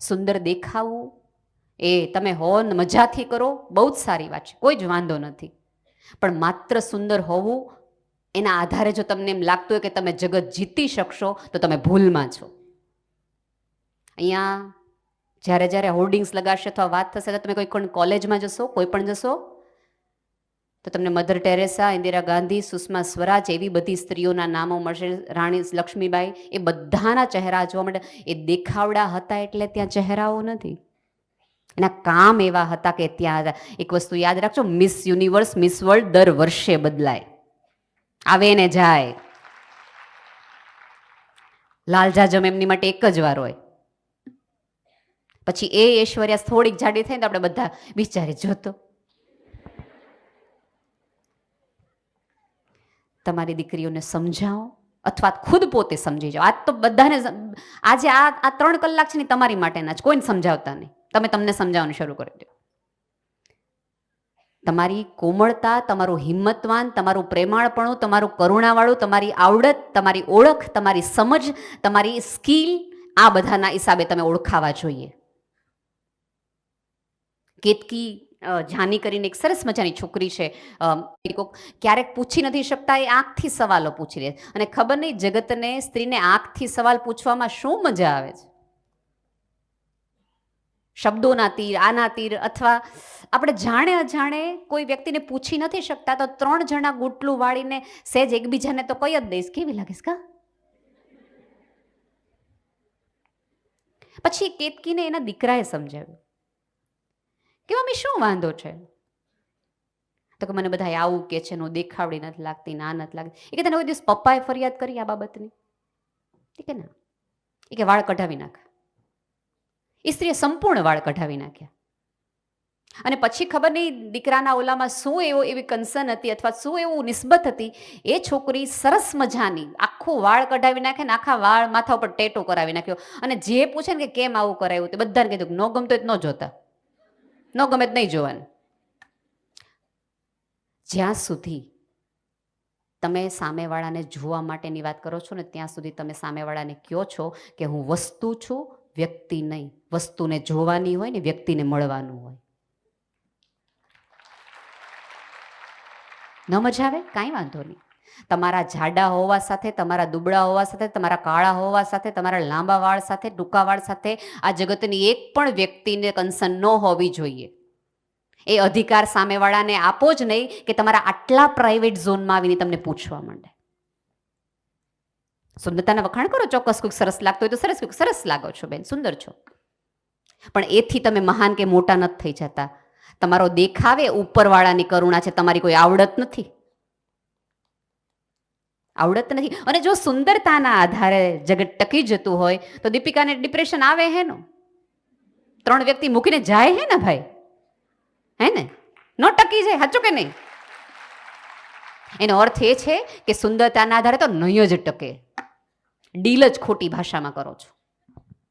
સુંદર દેખાવું, એ તમે હો ને મજાથી કરો, બહુ જ સારી વાત છે, કોઈ જ વાંધો નથી. પણ માત્ર સુંદર હોવું, એના આધારે જો તમને એમ લાગતું હોય કે તમે જગત જીતી શકશો, તો તમે ભૂલમાં છો. અહીંયા જ્યારે જ્યારે હોર્ડિંગ્સ લગાડશે અથવા વાત થશે, તો તમે કોઈ પણ કોલેજમાં જશો, કોઈ પણ જશો તો તમને મધર ટેરેસા, ઇન્દિરા ગાંધી, સુષ્મા સ્વરાજ એવી બધી સ્ત્રીઓના નામો મળશે. રાણી લક્ષ્મીબાઈ એ બધાના ચહેરા જોવા મળે. એ દેખાવડા હતા એટલે ત્યાં ચહેરાઓ નથી. એના કામ એવા હતા કે ત્યાં એક વસ્તુ યાદ રાખજો મિસ યુનિવર્સ મિસ વર્લ્ડ દર વર્ષે બદલાય. આવે ને જાય. લાલ જાજમ એમની માટે એક જ વાર હોય. પછી એ ઐશ્વર્યા થોડીક જાડી થાય ને આપણે બધા વિચારી, જોતો તમારી દીકરીઓને સમજાવો અથવા ખુદ પોતે સમજી જાઓ. આજ તો બધાને આજે આ આ ત્રણ કલાક છે ને તમારી માટેના જ. કોઈને સમજાવતા નહીં. તમે તમને સમજાવવાનું શરૂ કરી દો. તમારી કોમળતા, તમારું હિંમતવાન, તમારું પ્રેમાળપણું, તમારું કરુણાવાળું, તમારી આવડત, તમારી ઓળખ, તમારી સમજ, તમારી સ્કિલ, આ બધાના હિસાબે તમે ઓળખાવા જોઈએ. કેતકી જાની કરીને એક સરસ મજાની છોકરી છે ક્યારેક પૂછી નથી શકતા, એ આંખથી સવાલો પૂછી લે અને ખબર નહીં જગતને સ્ત્રીને આંખથી સવાલ પૂછવામાં શું મજા આવે છે? શબ્દોના તીર, આના તીર અથવા આપણે જાણે અજાણે કોઈ વ્યક્તિને પૂછી નથી શકતા, તો ત્રણ જણા ગુટલું વાળીને સહેજ એકબીજાને તો કઈ જ દઈશ. કેવી લાગીશ કા? પછી કેતકીને એના દીકરાએ સમજાવ્યું. કે મમ્મી શું વાંધો છે? તો કે મને બધા આવું કે છે નો દેખાવડી નથી લાગતી ના નથી લાગતી. એ કે તને કોઈ દિવસ પપ્પાએ ફરિયાદ કરી આ બાબતની? ઠીક ના. એ કે વાળ કઢાવી નાખ. એ સ્ત્રીએ સંપૂર્ણ વાળ કઢાવી નાખ્યા. અને પછી ખબર નહીં દીકરાના ઓલામાં શું એવો એવી કન્સર્ન હતી અથવા શું એવું નિસ્બત હતી? એ છોકરી સરસ મજાની આખું વાળ કઢાવી નાખે ને આખા વાળ માથા ઉપર ટેટો કરાવી નાખ્યો. અને જે પૂછે ને કે કેમ આવું કરાયું તે બધાને કીધું ન ગમતો એ ન જોતા. ન ગમે તો નહીં જોવાનું. જ્યાં સુધી તમે સામેવાળાને જોવા માટેની વાત કરો છો ને, ત્યાં સુધી તમે સામેવાળાને કહો છો કે હું વસ્તુ છું, વ્યક્તિ નહીં. વસ્તુને જોવાની હોય ને, વ્યક્તિને મળવાનું હોય. ન મજા આવે? કાંઈ વાંધો નહીં. તમારા જાડા હોવા સાથે, તમારા દુબળા હોવા સાથે, તમારા કાળા હોવા સાથે, તમારા લાંબા વાળ સાથે, ટૂંકા વાળ સાથે આ જગતની એક પણ વ્યક્તિને કન્સર્ન ન હોવી જોઈએ. એ અધિકાર સામેવાળાને આપો જ નહીં કે તમારા આટલા પ્રાઇવેટ ઝોનમાં આવીને તમને પૂછવા માંડે. સુંદરતાના વખાણ કરો, ચોક્કસ કોઈક સરસ લાગતો હોય તો સરસ કોઈક સરસ લાગો છો બેન, સુંદર છો. પણ એથી તમે મહાન કે મોટા નથી થઈ જતા. તમારો દેખાવે ઉપરવાળાની કરુણા છે, તમારી કોઈ આવડત નથી. આવડત નથી. અને જો સુંદરતાના આધારે જગત ટકી જતું હોય, તો દીપિકાને ડિપ્રેશન આવે હે નો? ત્રણ વ્યક્તિ મૂકીને જાય હે ને ભાઈ? હે ને? ન ટકી જાય, સાચું કે નહીં? એનો અર્થ એ છે કે સુંદરતાના આધારે તો નહીં જ ટકે. ડીલ જ ખોટી ભાષામાં કરો છો.